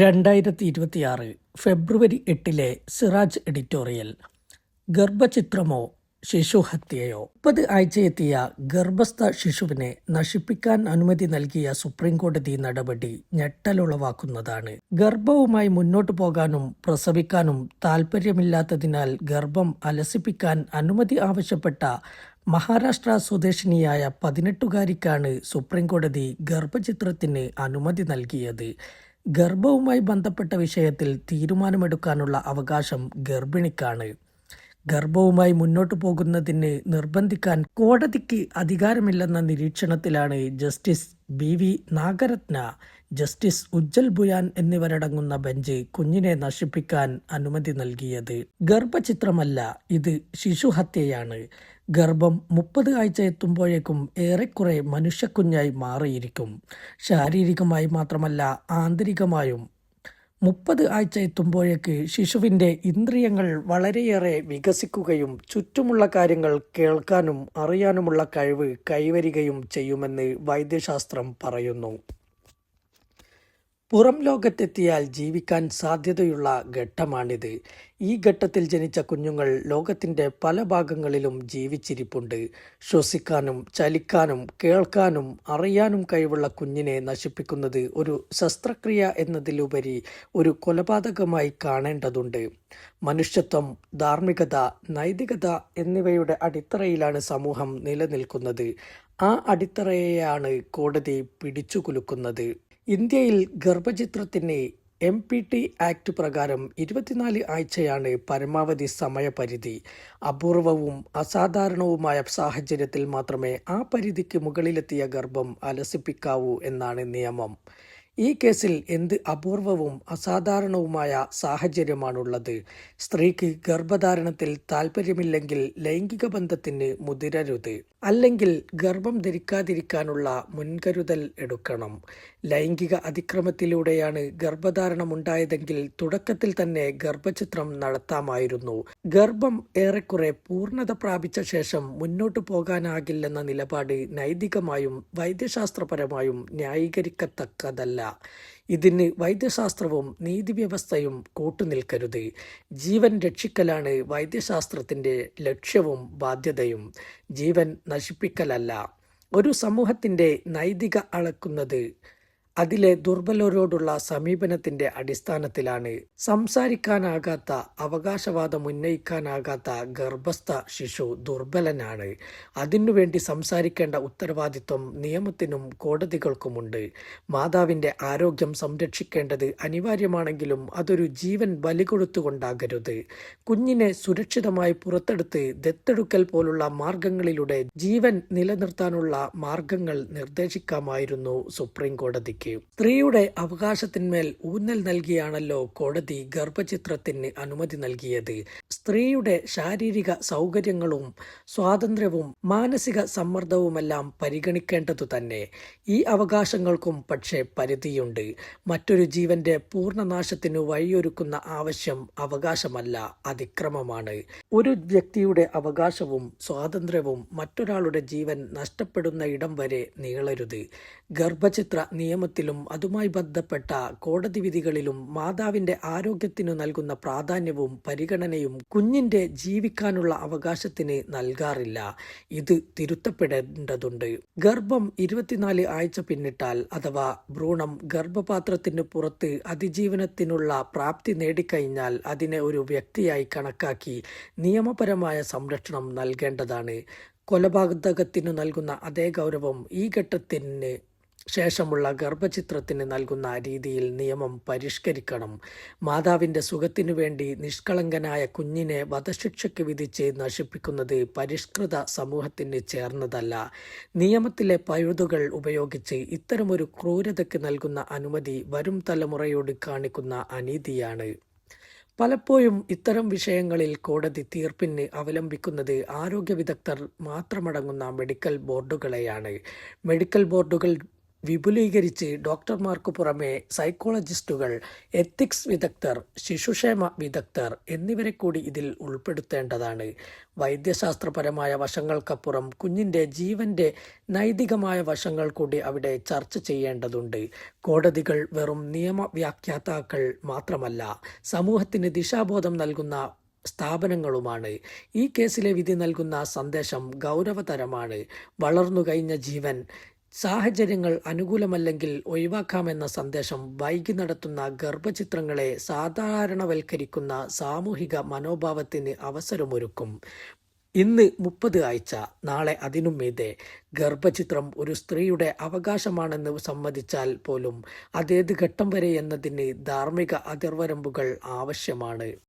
രണ്ടായിരത്തി ഇരുപത്തിയാറ് ഫെബ്രുവരി എട്ടിലെ സിറാജ് എഡിറ്റോറിയൽ. ഗർഭചിത്രമോ ശിശുഹത്യയോ? മുപ്പത് ആഴ്ചയെത്തിയ ഗർഭസ്ഥ ശിശുവിനെ നശിപ്പിക്കാൻ അനുമതി നൽകിയ സുപ്രീം കോടതി നടപടി ഞെട്ടലുളവാക്കുന്നതാണ്. ഗർഭവുമായി മുന്നോട്ടു പോകാനും പ്രസവിക്കാനും താൽപ്പര്യമില്ലാത്തതിനാൽ ഗർഭം അലസിപ്പിക്കാൻ അനുമതി ആവശ്യപ്പെട്ട മഹാരാഷ്ട്ര സ്വദേശിനിയായ പതിനെട്ടുകാരിക്കാണ് സുപ്രീം കോടതി ഗർഭചിത്രത്തിന് അനുമതി നൽകിയത്. ഗർഭവുമായി ബന്ധപ്പെട്ട വിഷയത്തിൽ തീരുമാനമെടുക്കാനുള്ള അവകാശം ഗർഭിണിക്കാണ്. ഗർഭവുമായി മുന്നോട്ടു പോകുന്നതിന് നിർബന്ധിക്കാൻ കോടതിക്ക് അധികാരമില്ലെന്ന നിരീക്ഷണത്തിലാണ് justice B V Nagarathna justice Ujjal Bhuyan എന്നിവരടങ്ങുന്ന ബെഞ്ച് കുഞ്ഞിനെ നശിപ്പിക്കാൻ അനുമതി നൽകിയത്. ഗർഭചിത്രമല്ല ഇത് ശിശുഹത്യയാണ്. ഗർഭം മുപ്പത് ആഴ്ച എത്തുമ്പോഴേക്കും ഏറെക്കുറെ മനുഷ്യക്കുഞ്ഞായി മാറിയിരിക്കും. ശാരീരികമായി മാത്രമല്ല ആന്തരികമായും മുപ്പത് ആഴ്ച എത്തുമ്പോഴേക്ക് ശിശുവിന്റെ ഇന്ദ്രിയങ്ങൾ വളരെയേറെ വികസിക്കുകയും ചുറ്റുമുള്ള കാര്യങ്ങൾ കേൾക്കാനും അറിയാനുമുള്ള കഴിവ് കൈവരികയും ചെയ്യുമെന്ന് വൈദ്യശാസ്ത്രം പറയുന്നു. പുറം ലോകത്തെത്തിയാൽ ജീവിക്കാൻ സാധ്യതയുള്ള ഘട്ടമാണിത്. ഈ ഘട്ടത്തിൽ ജനിച്ച കുഞ്ഞുങ്ങൾ ലോകത്തിന്റെ പല ഭാഗങ്ങളിലും ജീവിച്ചിരിപ്പുണ്ട്. ശ്വസിക്കാനും ചലിക്കാനും കേൾക്കാനും അറിയാനും കഴിവുള്ള കുഞ്ഞിനെ നശിപ്പിക്കുന്നത് ഒരു ശസ്ത്രക്രിയ എന്നതിലുപരി ഒരു കൊലപാതകമായി കാണേണ്ടതുണ്ട്. മനുഷ്യത്വം ധാർമ്മികത നൈതികത എന്നിവയുടെ അടിത്തറയിലാണ് സമൂഹം നിലനിൽക്കുന്നത്. ആ അടിത്തറയെയാണ് കോടതി പിടിച്ചുകുലുക്കുന്നത്. ഇന്ത്യയിൽ ഗർഭചിത്രത്തിന് എം പി ടി ആക്ട് പ്രകാരം ഇരുപത്തിനാല് ആഴ്ചയാണ് പരമാവധി സമയപരിധി. അപൂർവവും അസാധാരണവുമായ സാഹചര്യത്തിൽ മാത്രമേ ആ പരിധിക്ക് മുകളിലെത്തിയ ഗർഭം അലസിപ്പിക്കാവൂ എന്നാണ് നിയമം. ഈ കേസിൽ എന്ത് അപൂർവവും അസാധാരണവുമായ സാഹചര്യമാണുള്ളത്? സ്ത്രീക്ക് ഗർഭധാരണത്തിൽ താൽപ്പര്യമില്ലെങ്കിൽ ലൈംഗിക ബന്ധത്തിന് മുതിരരുത്. അല്ലെങ്കിൽ ഗർഭം ധരിക്കാതിരിക്കാനുള്ള മുൻകരുതൽ എടുക്കണം. ലൈംഗിക അതിക്രമത്തിലൂടെയാണ് ഗർഭധാരണമുണ്ടായതെങ്കിൽ തുടക്കത്തിൽ തന്നെ ഗർഭചിത്രം നടത്താമായിരുന്നു. ഗർഭം ഏറെക്കുറെ പൂർണത പ്രാപിച്ച ശേഷം മുന്നോട്ടു പോകാനാകില്ലെന്ന നിലപാട് നൈതികമായും വൈദ്യശാസ്ത്രപരമായും ന്യായീകരിക്കത്തക്കതല്ല. ഇതിന് വൈദ്യശാസ്ത്രവും നീതിവ്യവസ്ഥയും കൂട്ടുനിൽക്കരുത്. ജീവൻ രക്ഷിക്കലാണ് വൈദ്യശാസ്ത്രത്തിന്റെ ലക്ഷ്യവും ബാധ്യതയും. ജീവൻ നശിപ്പിക്കലല്ല. ഒരു സമൂഹത്തിന്റെ നൈതിക അളക്കുന്നത് അതിലെ ദുർബലരോടുള്ള സമീപനത്തിന്റെ അടിസ്ഥാനത്തിലാണ് സംസാരിക്കാനാകാത്ത അവകാശവാദം ഉന്നയിക്കാനാകാത്ത ഗർഭസ്ഥ ശിശു ദുർബലനാണ്. അതിനുവേണ്ടി സംസാരിക്കേണ്ട ഉത്തരവാദിത്വം നിയമത്തിനും കോടതികൾക്കുമുണ്ട്. മാതാവിന്റെ ആരോഗ്യം സംരക്ഷിക്കേണ്ടത് അനിവാര്യമാണെങ്കിലും അതൊരു ജീവൻ ബലികൊടുത്തുകൊണ്ടാകരുത്. കുഞ്ഞിനെ സുരക്ഷിതമായി പുറത്തെടുത്ത് ദത്തെടുക്കൽ പോലുള്ള മാർഗങ്ങളിലൂടെ ജീവൻ നിലനിർത്താനുള്ള മാർഗങ്ങൾ നിർദ്ദേശിക്കാമായിരുന്നു സുപ്രീം കോടതിക്ക് സ്ത്രീയുടെ അവകാശത്തിന്മേൽ ഊന്നൽ നൽകിയാണല്ലോ കോടതി ഗർഭചിത്രത്തിന് അനുമതി നൽകിയത്. സ്ത്രീയുടെ ശാരീരിക സൗകര്യങ്ങളും സ്വാതന്ത്ര്യവും മാനസിക സമ്മർദ്ദവുമെല്ലാം പരിഗണിക്കേണ്ടതു തന്നെ. ഈ അവകാശങ്ങൾക്കും പക്ഷേ പരിധിയുണ്ട്. മറ്റൊരു ജീവന്റെ പൂർണനാശത്തിനു വഴിയൊരുക്കുന്ന ആവശ്യം അവകാശമല്ല അതിക്രമമാണ്. ഒരു വ്യക്തിയുടെ അവകാശവും സ്വാതന്ത്ര്യവും മറ്റൊരാളുടെ ജീവൻ നഷ്ടപ്പെടുന്ന ഇടം വരെ നീളരുത്. ഗർഭചിത്ര നിയമത്തിലും അതുമായി ബന്ധപ്പെട്ട കോടതി വിധികളിലും മാതാവിന്റെ ആരോഗ്യത്തിനു നൽകുന്ന പ്രാധാന്യവും പരിഗണനയും കുഞ്ഞിന്റെ ജീവിക്കാനുള്ള അവകാശത്തിന് നൽകാറില്ല. ഇത് തിരുത്തപ്പെടേണ്ടതുണ്ട്. ഗർഭം ഇരുപത്തിനാല് ആഴ്ച പിന്നിട്ടാൽ അഥവാ ഭ്രൂണം ഗർഭപാത്രത്തിന് പുറത്ത് അതിജീവനത്തിനുള്ള പ്രാപ്തി നേടിക്കഴിഞ്ഞാൽ അതിനെ ഒരു വ്യക്തിയായി കണക്കാക്കി നിയമപരമായ സംരക്ഷണം നൽകേണ്ടതാണ്. കൊലപാതകത്തിനു നൽകുന്ന അതേ ഗൗരവം ഈ ഘട്ടത്തിന് ശേഷമുള്ള ഗർഭചിത്രത്തിന് നൽകുന്ന രീതിയിൽ നിയമം പരിഷ്കരിക്കണം. മാതാവിന്റെ സുഖത്തിനു വേണ്ടി നിഷ്കളങ്കനായ കുഞ്ഞിനെ വധശിക്ഷയ്ക്ക് വിധിച്ച് നശിപ്പിക്കുന്നത് പരിഷ്കൃത സമൂഹത്തിന് ചേർന്നതല്ല. നിയമത്തിലെ പഴുതുകൾ ഉപയോഗിച്ച് ഇത്തരമൊരു ക്രൂരതയ്ക്ക് നൽകുന്ന അനുമതി വരും തലമുറയോട് കാണിക്കുന്ന അനീതിയാണ്. പലപ്പോഴും ഇത്തരം വിഷയങ്ങളിൽ കോടതി തീർപ്പിന് അവലംബിക്കുന്നത് ആരോഗ്യ വിദഗ്ധർ മാത്രമടങ്ങുന്ന മെഡിക്കൽ ബോർഡുകളെയാണ്. മെഡിക്കൽ ബോർഡുകൾ വിപുലീകരിച്ച് ഡോക്ടർമാർക്ക് പുറമെ സൈക്കോളജിസ്റ്റുകൾ എത്തിക്സ് വിദഗ്ധർ ശിശുക്ഷേമ വിദഗ്ധർ എന്നിവരെ കൂടി ഇതിൽ ഉൾപ്പെടുത്തേണ്ടതാണ്. വൈദ്യശാസ്ത്രപരമായ വശങ്ങൾക്കപ്പുറം കുഞ്ഞിന്റെ ജീവന്റെ നൈതികമായ വശങ്ങൾ കൂടി അവിടെ ചർച്ച ചെയ്യേണ്ടതുണ്ട്. കോടതികൾ വെറും നിയമവ്യാഖ്യാതാക്കൾ മാത്രമല്ല സമൂഹത്തിന് ദിശാബോധം നൽകുന്ന സ്ഥാപനങ്ങളുമാണ്. ഈ കേസിലെ വിധി നൽകുന്ന സന്ദേശം ഗൗരവതരമാണ്. വളർന്നു കഴിഞ്ഞ ജീവൻ സാഹചര്യങ്ങൾ അനുകൂലമല്ലെങ്കിൽ ഒഴിവാക്കാമെന്ന സന്ദേശം വൈകി നടത്തുന്ന ഗർഭചിത്രങ്ങളെ സാധാരണവൽക്കരിക്കുന്ന സാമൂഹിക മനോഭാവത്തിന് അവസരമൊരുക്കും. ഇന്ന് മുപ്പത് ആഴ്ച നാളെ അതിനും മീതെ. ഗർഭചിത്രം ഒരു സ്ത്രീയുടെ അവകാശമാണെന്ന് സമ്മതിച്ചാൽ പോലും അതേത് ഘട്ടം വരെ എന്നതിന് ധാർമ്മിക അതിർവരമ്പുകൾ ആവശ്യമാണ്.